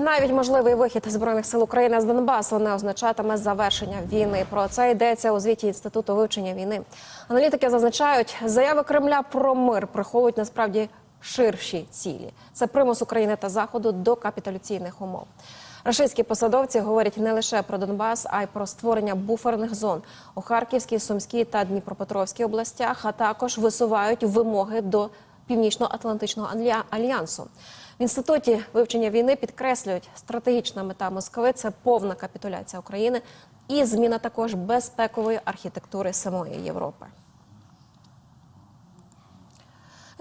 Навіть можливий вихід збройних сил України з Донбасу не означатиме завершення війни. Про це йдеться у звіті інституту вивчення війни. Аналітики зазначають, заяви Кремля про мир приховують насправді ширші цілі. Це примус України та Заходу до капітуляційних умов. Рашистські посадовці говорять не лише про Донбас, а й про створення буферних зон у Харківській, Сумській та Дніпропетровській областях, а також висувають вимоги до Північно-Атлантичного альянсу. В інституті вивчення війни підкреслюють, стратегічна мета Москви це повна капітуляція України і зміна також безпекової архітектури самої Європи.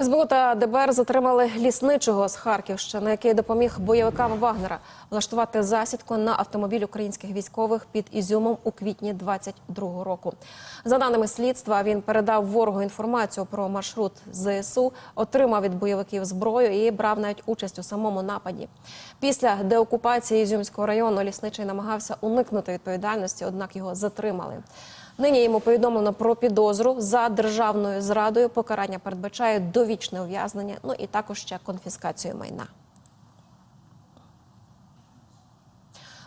СБУ та ДБР затримали лісничого з Харківщини, який допоміг бойовикам Вагнера влаштувати засідку на автомобіль українських військових під Ізюмом у квітні 22-го року. За даними слідства, він передав ворогу інформацію про маршрут ЗСУ, отримав від бойовиків зброю і брав навіть участь у самому нападі. Після деокупації Ізюмського району лісничий намагався уникнути відповідальності, однак його затримали. Нині йому повідомлено про підозру за державною зрадою. Покарання передбачає довічне ув'язнення, ну і також ще конфіскацію майна.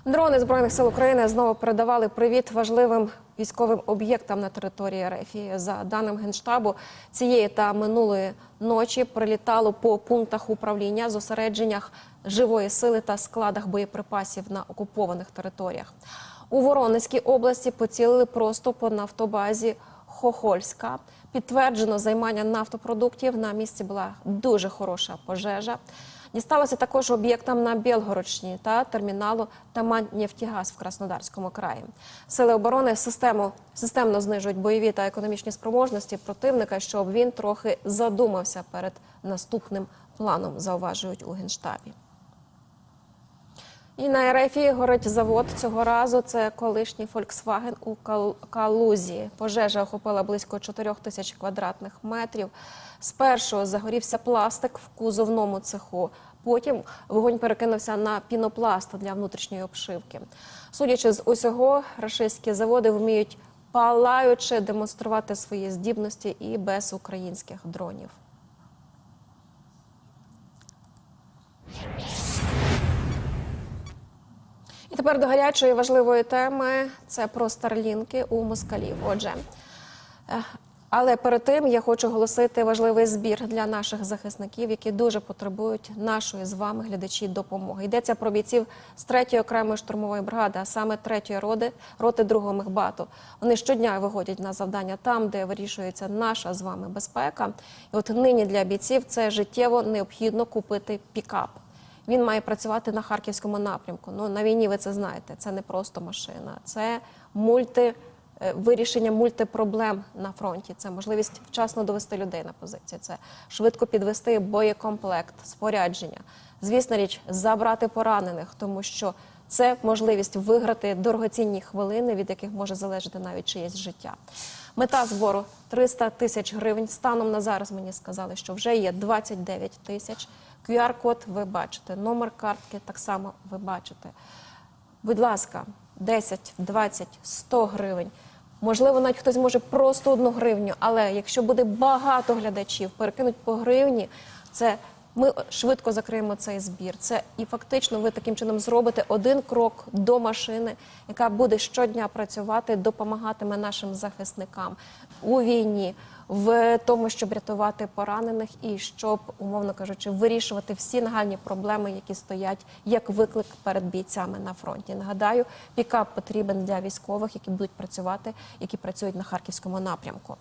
Дрони збройних сил України знову передавали привіт важливим військовим об'єктам на території РФ. За даним генштабу, цієї та минулої ночі прилітало по пунктах управління, зосередженнях живої сили та складах боєприпасів на окупованих територіях. У Воронезькій області поцілили просто по нафтобазі Хохольська. Підтверджено займання нафтопродуктів. На місці була дуже хороша пожежа. Дісталося також об'єктам на Білгородщині та терміналу Тамань-Нефтігаз в Краснодарському краї. Сили оборони систему системно знижують бойові та економічні спроможності противника, щоб він трохи задумався перед наступним планом. Зауважують у генштабі. І на РФі горить завод цього разу. Це колишній Volkswagen у Кал- Калузі. Пожежа охопила близько 4 тисяч квадратних метрів. Спершу загорівся пластик в кузовному цеху. Потім вогонь перекинувся на пінопласт для внутрішньої обшивки. Судячи з усього, рашистські заводи вміють палаючи демонструвати свої здібності і без українських дронів. Тепер до гарячої важливої теми це про старлінки у москалів. Отже, е, але перед тим я хочу оголосити важливий збір для наших захисників, які дуже потребують нашої з вами глядачі допомоги. Йдеться про бійців з 3-ї окремої штурмової бригади, а саме 3-ї роти, роти 2-го мехбату. Вони щодня виходять на завдання там, де вирішується наша з вами безпека. І от нині для бійців це життєво необхідно купити пікап. Він має працювати на харківському напрямку. Ну на війні ви це знаєте. Це не просто машина, це мульти е, вирішення мультипроблем на фронті. Це можливість вчасно довести людей на позиції. Це швидко підвести боєкомплект, спорядження. Звісна річ, забрати поранених, тому що це можливість виграти дорогоцінні хвилини, від яких може залежати навіть чиєсь життя. Мета збору 300 тисяч гривень. Станом на зараз мені сказали, що вже є 29 тисяч. QR-код ви бачите, номер картки так само ви бачите. Будь ласка, 10, 20, 100 гривень. Можливо, навіть хтось може просто одну гривню, але якщо буде багато глядачів, перекинуть по гривні, це ми швидко закриємо цей збір. Це і фактично ви таким чином зробите один крок до машини, яка буде щодня працювати, допомагатиме нашим захисникам у війні, в тому, щоб рятувати поранених і щоб, умовно кажучи, вирішувати всі нагальні проблеми, які стоять як виклик перед бійцями на фронті. Нагадаю, пікап потрібен для військових, які будуть працювати, які працюють на харківському напрямку.